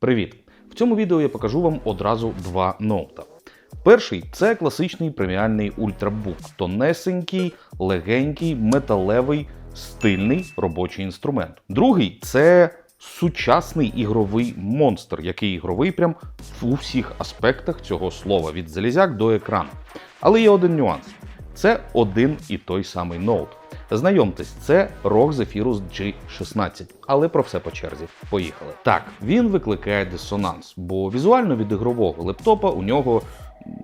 Привіт! В цьому відео я покажу вам одразу два ноута. Перший це класичний преміальний ультрабук, тонесенький, легенький, металевий, стильний робочий інструмент. Другий це сучасний ігровий монстр, який ігровий прям у всіх аспектах цього слова від залізяк до екрану. Але є один нюанс: це один і той самий ноут. Знайомтесь, це ROG Zephyrus G16, але про все по черзі. Поїхали. Так, він викликає дисонанс, бо візуально від ігрового лептопа у нього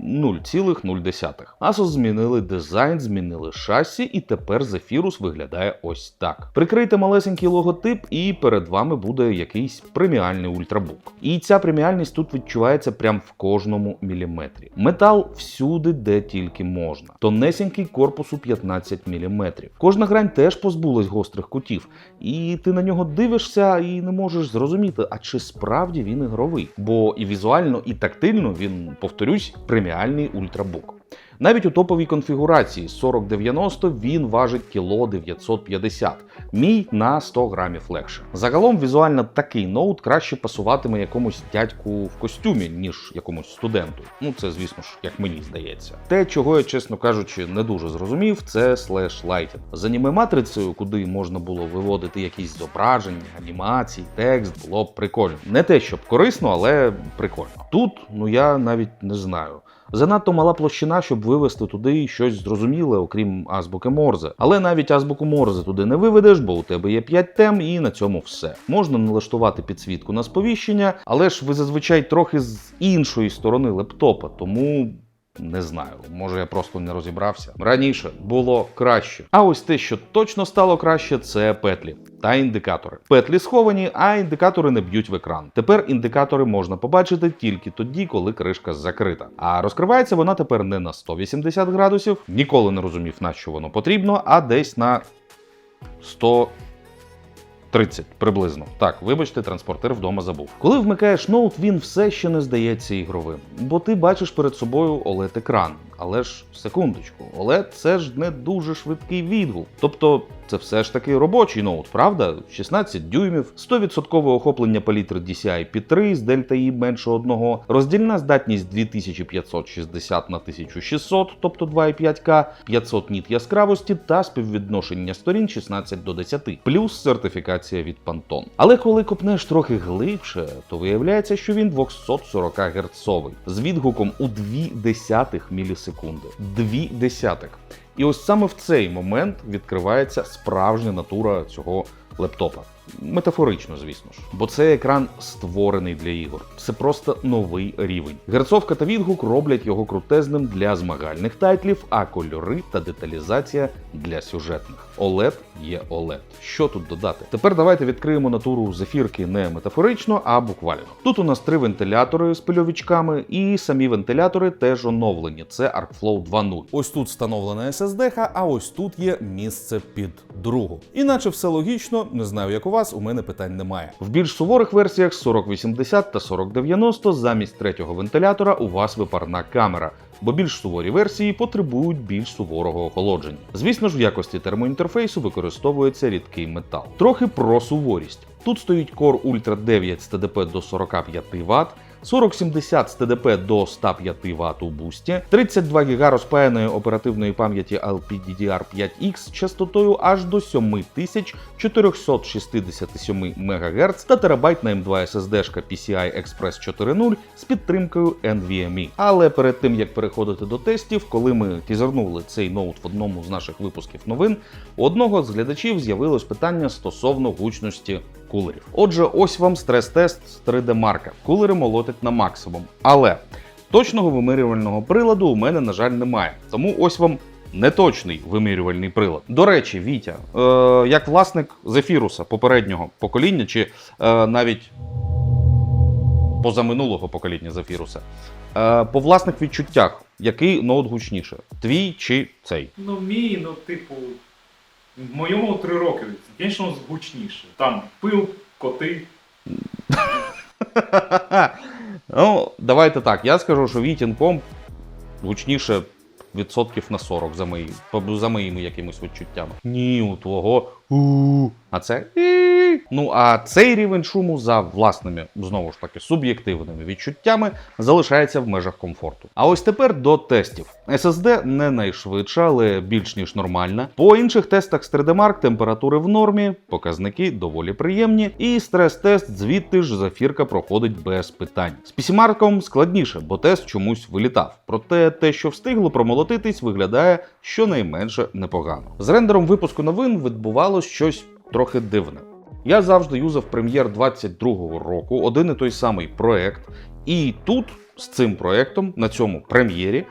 0,0. Asus змінили дизайн, змінили шасі, і тепер Zephyrus виглядає ось так. Прикрийте малесенький логотип, і перед вами буде якийсь преміальний ультрабук. І ця преміальність тут відчувається прям в кожному міліметрі. Метал всюди, де тільки можна. Тонесенький корпус у 15 мм. Кожна грань теж позбулась гострих кутів, і ти на нього дивишся і не можеш зрозуміти, а чи справді він ігровий. Бо і візуально, і тактильно він, повторюсь, преміальний ультрабук. Навіть у топовій конфігурації 4090 він важить кіло 950, мій на 100 грамів легше. Загалом візуально такий ноут краще пасуватиме якомусь дядьку в костюмі, ніж якомусь студенту. Ну це, звісно ж, як мені здається. Те, чого я, чесно кажучи, не дуже зрозумів, це слеш лайтінг. З аніме матрицею, куди можна було виводити якісь зображення, анімації, текст, було б прикольно. Не те, щоб корисно, але прикольно. Тут ну я навіть не знаю. Занадто мала площина, щоб вивести туди щось зрозуміле, окрім азбуки Морзе. Але навіть азбуку Морзе туди не виведеш, бо у тебе є 5 тем, і на цьому все. Можна налаштувати підсвітку на сповіщення, але ж ви зазвичай трохи з іншої сторони лептопа, тому. Не знаю, може я просто не розібрався. Раніше було краще. А ось те, що точно стало краще, це петлі та індикатори. Петлі сховані, а індикатори не б'ють в екран. Тепер індикатори можна побачити тільки тоді, коли кришка закрита. А розкривається вона тепер не на 180 градусів. Ніколи не розумів, на що воно потрібно, а десь на 100 30 приблизно. Так, вибачте, транспортер вдома забув. Коли вмикаєш ноут, він все ще не здається ігровим, бо ти бачиш перед собою oled екран Але ж секундочку, OLED – це ж не дуже швидкий відгул. Тобто це все ж таки робочий ноут, правда? 16 дюймів, 100% охоплення палітри DCI P3 з дельта І менше одного, роздільна здатність 2560 на 1600, тобто 2,5К, 500 ніт яскравості та співвідношення сторін 16 до 10, плюс сертифікація від Pantone. Але коли копнеш трохи глибше, то виявляється, що він 240 Гц з відгуком у 2 десятих мілісекунди. 2 десятих. І ось саме в цей момент відкривається справжня натура цього лептопа. Метафорично, звісно ж, бо цей екран створений для ігор. Це просто новий рівень. Герцовка та відгук роблять його крутезним для змагальних тайтлів, а кольори та деталізація для сюжетних. OLED є OLED. Що тут додати? Тепер давайте відкриємо натуру зефірки не метафорично, а буквально. Тут у нас три вентилятори з пильовичками, і самі вентилятори теж оновлені. Це ArcFlow 2.0. Ось тут встановлена SSD, а ось тут є місце під другу. Іначе все логічно, не знаю, як у вас, у мене питань немає. В більш суворих версіях 4080 та 4090 замість третього вентилятора у вас випарна камера. Бо більш суворі версії потребують більш суворого охолодження. Звісно ж, в якості термоінтерфейсу використовується рідкий метал. Трохи про суворість. Тут стоїть Core Ultra 9 з ТДП до 45 Вт, 4070 з ТДП до 105 Вт у бусті, 32 ГБ розпаяної оперативної пам'яті LPDDR5X з частотою аж до 7467 МГц та терабайтна M2 SSD PCI Express 4.0 з підтримкою NVMe. Але перед тим як переходити до тестів, коли ми тізернули цей ноут в одному з наших випусків новин, у одного з глядачів з'явилось питання стосовно гучності кулерів. Отже, ось вам стрес-тест з 3D Марка. Кулери молотять на максимум. Але точного вимирювального приладу у мене, на жаль, немає. Тому ось вам неточний вимірювальний прилад. До речі, Вітя, е, як власник Зефіруса попереднього покоління, чи е, навіть позаминулого покоління Зефіруса, е, по власних відчуттях, який ноут гучніше? Твій чи цей? Ну, мій, ну, типу, в моєму три роки, звісно, гучніше. Там пил, коти. ну, давайте так. Я скажу, що Вітінком гучніше відсотків на 40 за, мої, за моїми якимись відчуттями. Ні, у твого а це Ну а цей рівень шуму за власними знову ж таки суб'єктивними відчуттями залишається в межах комфорту. А ось тепер до тестів. SSD не найшвидша, але більш ніж нормальна. По інших тестах з 3D Mark температури в нормі, показники доволі приємні, і стрес-тест звідти ж зафірка проходить без питань. З PC-марком складніше, бо тест чомусь вилітав. Проте те, що встигло промолотитись, виглядає щонайменше непогано. З рендером випуску новин відбувалось щось трохи дивне. Я завжди юзав Premiere 22-го року, один і той самий проект, і тут з цим проектом на цьому прем'єрі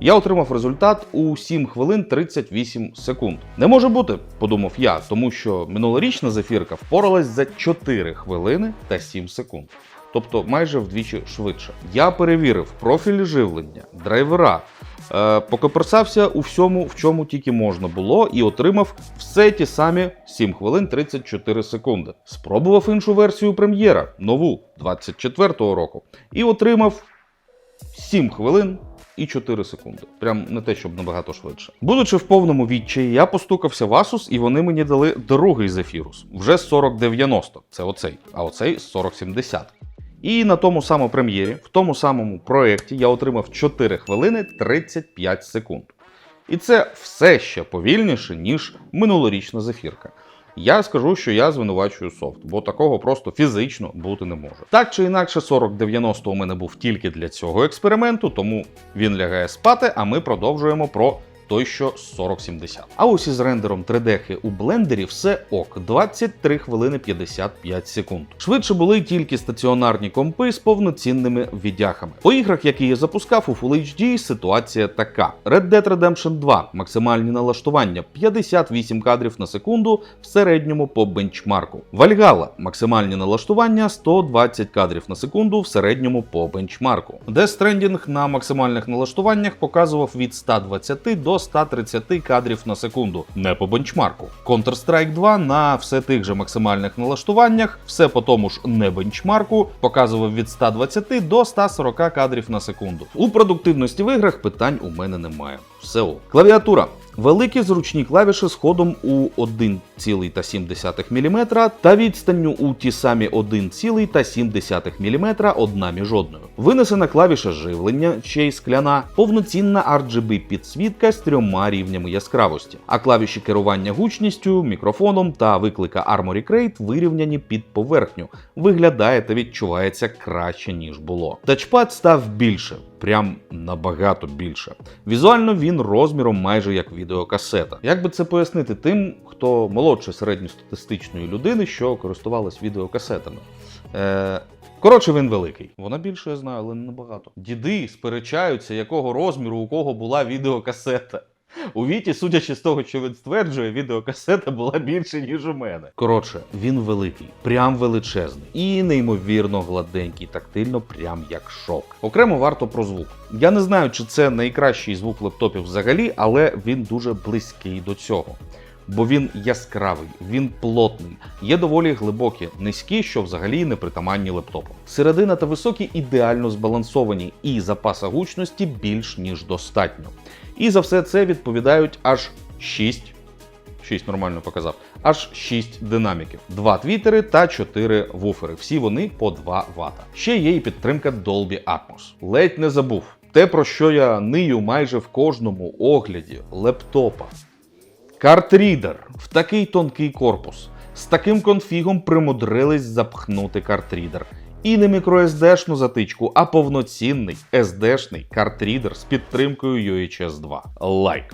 я отримав результат у 7 хвилин 38 секунд. Не може бути, подумав я, тому що минулорічна зефірка впоралась за 4 хвилини та 7 секунд. Тобто майже вдвічі швидше. Я перевірив профілі живлення, драйвера, е, покоперсався у всьому, в чому тільки можна було, і отримав все ті самі 7 хвилин 34 секунди. Спробував іншу версію прем'єра, нову 24-го року, і отримав 7 хвилин і 4 секунди. Прям не те, щоб набагато швидше. Будучи в повному відчаї, я постукався в Asus, і вони мені дали другий Zephyrus, вже 4090. Це оцей, а оцей 4070. І на тому самому прем'єрі, в тому самому проєкті, я отримав 4 хвилини 35 секунд. І це все ще повільніше, ніж минулорічна зефірка. Я скажу, що я звинувачую софт, бо такого просто фізично бути не може. Так чи інакше, 4090 у мене був тільки для цього експерименту, тому він лягає спати, а ми продовжуємо про той, що 4070. А ось із рендером 3D у блендері все ок, 23 хвилини 55 секунд. Швидше були тільки стаціонарні компи з повноцінними віддяхами. По іграх, які я запускав у Full HD, ситуація така: Red Dead Redemption 2, максимальні налаштування 58 кадрів на секунду в середньому по бенчмарку. Valhalla, максимальні налаштування 120 кадрів на секунду в середньому по бенчмарку. Death Stranding на максимальних налаштуваннях показував від 120 до 130 кадрів на секунду, не по бенчмарку. Counter-Strike 2 на все тих же максимальних налаштуваннях, все по тому ж не бенчмарку, показував від 120 до 140 кадрів на секунду. У продуктивності в іграх питань у мене немає. Все ок. Клавіатура. Великі зручні клавіші з ходом у 1,7 мм та відстанню у ті самі 1,7 мм одна між одною. Винесена клавіша живлення, ще й скляна, повноцінна RGB підсвітка з трьома рівнями яскравості, а клавіші керування гучністю, мікрофоном та виклика Armory Crate вирівняні під поверхню. Виглядає та відчувається краще, ніж було. Тачпад став більше, прям набагато більше. Візуально він розміром майже як відеокасета. Як би це пояснити тим, хто молодше середньостатистичної людини, що користувалась відеокасетами? Е, Коротше, він великий. Вона більше я знаю, але не набагато. Діди сперечаються, якого розміру у кого була відеокасета. У Віті, судячи з того, що він стверджує, відеокасета була більше, ніж у мене. Коротше, він великий, прям величезний і неймовірно гладенький, тактильно, прям як шок. Окремо варто про звук. Я не знаю, чи це найкращий звук лептопів взагалі, але він дуже близький до цього. Бо він яскравий, він плотний, є доволі глибокі, низькі, що взагалі не притаманні лептопу. Середина та високі ідеально збалансовані, і запаса гучності більш ніж достатньо. І за все це відповідають аж 6 6 нормально показав. Аж 6 динаміків, 2 твітери та 4 вуфери. Всі вони по 2 Вт. Ще є і підтримка Dolby Atmos. Ледь не забув. Те, про що я нию майже в кожному огляді лептопа. Картрідер в такий тонкий корпус. З таким конфігом примудрились запхнути картрідер. І не microSD-шну затичку, а повноцінний SD-шний картрідер з підтримкою UHS 2. Лайк.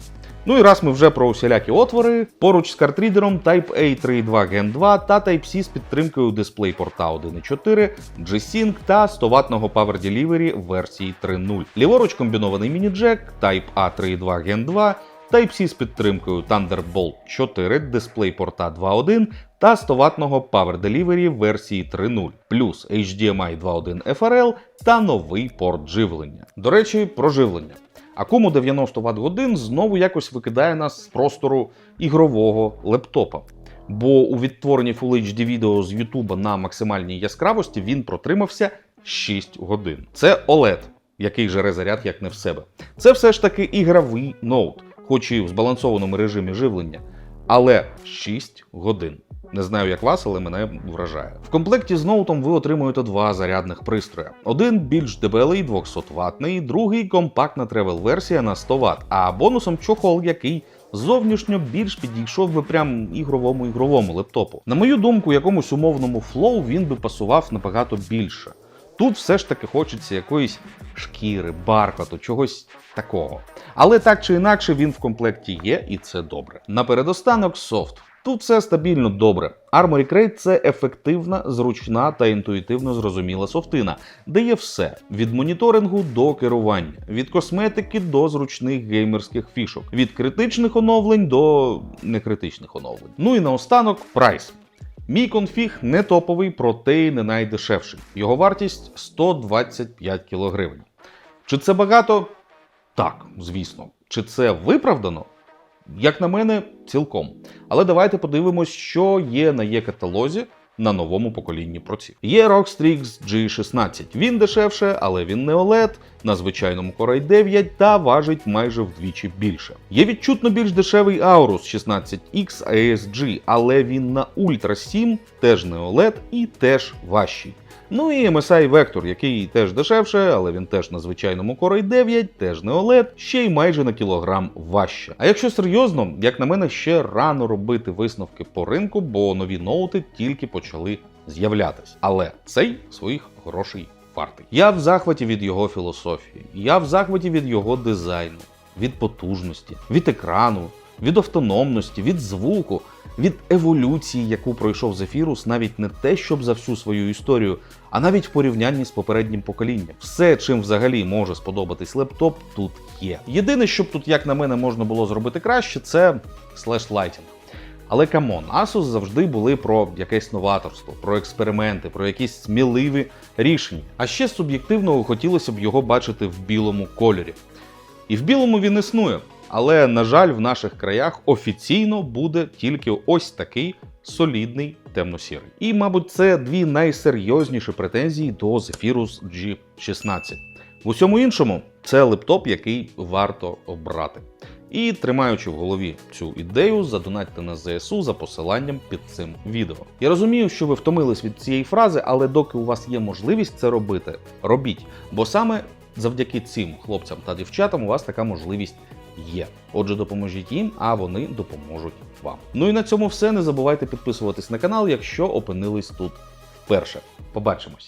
Ну і раз ми вже про усілякі отвори, поруч з картрідером Type-A 3.2 Gen 2 та Type-C з підтримкою DisplayPort 1.4, G-Sync та 100 ваттного Power Delivery версії 3.0. Ліворуч комбінований міні-джек Type-A 3.2 Gen 2, Type-C з підтримкою Thunderbolt 4, DisplayPort 2.1 та 100 ваттного Power Delivery версії 3.0, плюс HDMI 2.1 FRL та новий порт живлення. До речі, про живлення. Акуму 90 Вт годин знову якось викидає нас з простору ігрового лептопа. Бо у відтворенні Full HD відео з YouTube на максимальній яскравості він протримався 6 годин. Це OLED, який жере заряд як не в себе. Це все ж таки ігровий ноут, хоч і в збалансованому режимі живлення. Але 6 годин. Не знаю, як вас, але мене вражає. В комплекті з ноутом ви отримуєте два зарядних пристрої: один більш дебелий 200 ватний, другий компактна тревел-версія на 100 Вт, а бонусом чохол, який зовнішньо більш підійшов би прям ігровому ігровому лептопу. На мою думку, якомусь умовному флоу він би пасував набагато більше. Тут все ж таки хочеться якоїсь шкіри, бархату, чогось такого. Але так чи інакше він в комплекті є, і це добре. Напередостанок софт. Тут все стабільно добре. Armory Crate – це ефективна, зручна та інтуїтивно зрозуміла софтина, де є все від моніторингу до керування, від косметики до зручних геймерських фішок, від критичних оновлень до некритичних оновлень. Ну і наостанок прайс. Мій конфіг не топовий, проте й не найдешевший. Його вартість 125 кг. Чи це багато? Так, звісно. Чи це виправдано? Як на мене, цілком. Але давайте подивимось, що є на є-каталозі на новому поколінні проців. Є Rockstrix G16. Він дешевше, але він не OLED, на звичайному Core i9 та важить майже вдвічі більше. Є відчутно більш дешевий Aorus 16X ASG, але він на Ultra 7, теж не OLED і теж важчий. Ну і MSI Vector, який теж дешевше, але він теж на звичайному Core i9, теж не OLED, ще й майже на кілограм важче. А якщо серйозно, як на мене, ще рано робити висновки по ринку, бо нові ноути тільки почали з'являтись. Але цей своїх грошей вартий. Я в захваті від його філософії, я в захваті від його дизайну, від потужності, від екрану, від автономності, від звуку, від еволюції, яку пройшов Зефірус, навіть не те, щоб за всю свою історію, а навіть в порівнянні з попереднім поколінням. Все, чим взагалі може сподобатись лептоп, тут є. Єдине, що б тут, як на мене, можна було зробити краще, це слеш-лайтінг. Але камон, Asus завжди були про якесь новаторство, про експерименти, про якісь сміливі рішення. А ще суб'єктивно хотілося б його бачити в білому кольорі. І в білому він існує. Але, на жаль, в наших краях офіційно буде тільки ось такий солідний темно-сірий. І, мабуть, це дві найсерйозніші претензії до Zephyrus G16. В усьому іншому, це лептоп, який варто обрати. І тримаючи в голові цю ідею, задонатьте на ЗСУ за посиланням під цим відео. Я розумію, що ви втомились від цієї фрази, але доки у вас є можливість це робити, робіть. Бо саме завдяки цим хлопцям та дівчатам у вас така можливість є. Отже, допоможіть їм, а вони допоможуть вам. Ну і на цьому все. Не забувайте підписуватись на канал, якщо опинились тут вперше. Побачимось!